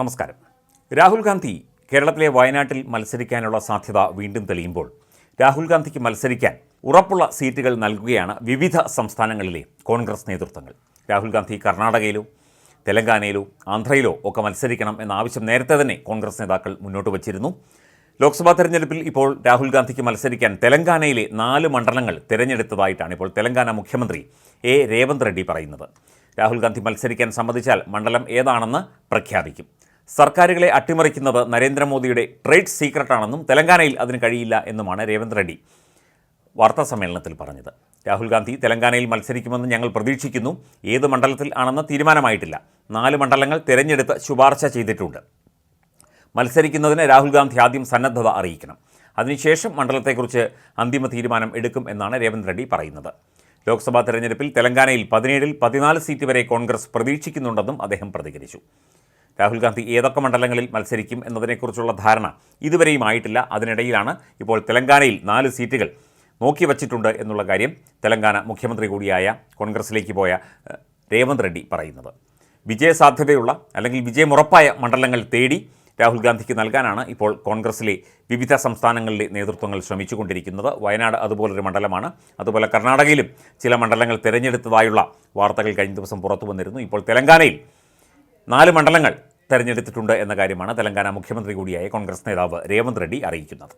നമസ്കാരം. രാഹുൽ ഗാന്ധി കേരളത്തിലെ വയനാട്ടിൽ മത്സരിക്കാനുള്ള സാധ്യത വീണ്ടും തെളിയുമ്പോൾ രാഹുൽ ഗാന്ധിക്ക് മത്സരിക്കാൻ ഉറപ്പുള്ള സീറ്റുകൾ നൽകുകയാണ് വിവിധ സംസ്ഥാനങ്ങളിലെ കോൺഗ്രസ് നേതൃത്വങ്ങൾ. രാഹുൽ ഗാന്ധി കർണാടകയിലോ തെലങ്കാനയിലോ ആന്ധ്രയിലോ ഒക്കെ മത്സരിക്കണം എന്ന ആവശ്യം നേരത്തെ തന്നെ കോൺഗ്രസ് നേതാക്കൾ മുന്നോട്ട് വച്ചിരുന്നു. ലോക്സഭാ തെരഞ്ഞെടുപ്പിൽ ഇപ്പോൾ രാഹുൽ ഗാന്ധിക്ക് മത്സരിക്കാൻ തെലങ്കാനയിലെ നാല് മണ്ഡലങ്ങൾ തിരഞ്ഞെടുത്തതായിട്ടാണ് ഇപ്പോൾ തെലങ്കാന മുഖ്യമന്ത്രി എ. രേവന്ത് റെഡ്ഡി പറയുന്നത്. രാഹുൽ ഗാന്ധി മത്സരിക്കാൻ സമ്മതിച്ചാൽ മണ്ഡലം ഏതാണെന്ന് പ്രഖ്യാപിക്കും. സർക്കാരുകളെ അട്ടിമറിക്കുന്നത് നരേന്ദ്രമോദിയുടെ ട്രേഡ് സീക്രട്ടാണെന്നും തെലങ്കാനയിൽ അതിന് കഴിയില്ല എന്നുമാണ് രേവന്ത് റെഡ്ഡി വാർത്താ സമ്മേളനത്തിൽ പറഞ്ഞത്. രാഹുൽ ഗാന്ധി തെലങ്കാനയിൽ മത്സരിക്കുമെന്ന് ഞങ്ങൾ പ്രതീക്ഷിക്കുന്നു. ഏത് മണ്ഡലത്തിൽ ആണെന്ന് തീരുമാനമായിട്ടില്ല. നാല് മണ്ഡലങ്ങൾ തിരഞ്ഞെടുത്ത് ശുപാർശ ചെയ്തിട്ടുണ്ട്. മത്സരിക്കുന്നതിന് രാഹുൽ ഗാന്ധി ആദ്യം സന്നദ്ധത അറിയിക്കണം. അതിനുശേഷം മണ്ഡലത്തെക്കുറിച്ച് അന്തിമ തീരുമാനം എടുക്കും എന്നാണ് രേവന്ത് റെഡ്ഡി പറയുന്നത്. ലോക്സഭാ തെരഞ്ഞെടുപ്പിൽ തെലങ്കാനയിൽ പതിനേഴിൽ പതിനാല് സീറ്റ് വരെ കോൺഗ്രസ് പ്രതീക്ഷിക്കുന്നുണ്ടെന്നും അദ്ദേഹം പ്രതികരിച്ചു. രാഹുൽ ഗാന്ധി ഏതൊക്കെ മണ്ഡലങ്ങളിൽ മത്സരിക്കും എന്നതിനെക്കുറിച്ചുള്ള ധാരണ ഇതുവരെയും ആയിട്ടില്ല. അതിനിടയിലാണ് ഇപ്പോൾ തെലങ്കാനയിൽ നാല് സീറ്റുകൾ നോക്കി വച്ചിട്ടുണ്ട് എന്നുള്ള കാര്യം തെലങ്കാന മുഖ്യമന്ത്രി കൂടിയായ കോൺഗ്രസിലേക്ക് പോയ രേവന്ത് റെഡ്ഡി പറയുന്നത്. വിജയസാധ്യതയുള്ള അല്ലെങ്കിൽ വിജയമുറപ്പായ മണ്ഡലങ്ങൾ തേടി രാഹുൽ ഗാന്ധിക്ക് നൽകാനാണ് ഇപ്പോൾ കോൺഗ്രസിലെ വിവിധ സംസ്ഥാനങ്ങളിലെ നേതൃത്വങ്ങൾ ശ്രമിച്ചുകൊണ്ടിരിക്കുന്നത്. വയനാട് അതുപോലൊരു മണ്ഡലമാണ്. അതുപോലെ കർണാടകയിലും ചില മണ്ഡലങ്ങൾ തിരഞ്ഞെടുത്തതായുള്ള വാർത്തകൾ കഴിഞ്ഞ ദിവസം പുറത്തു വന്നിരുന്നു. ഇപ്പോൾ തെലങ്കാനയിൽ നാല് മണ്ഡലങ്ങൾ തെരഞ്ഞെടുത്തിട്ടുണ്ട് എന്ന കാര്യമാണ് തെലങ്കാന മുഖ്യമന്ത്രി കൂടിയായ കോൺഗ്രസ് നേതാവ് രേവന്ത് റെഡ്ഡി അറിയിക്കുന്നത്.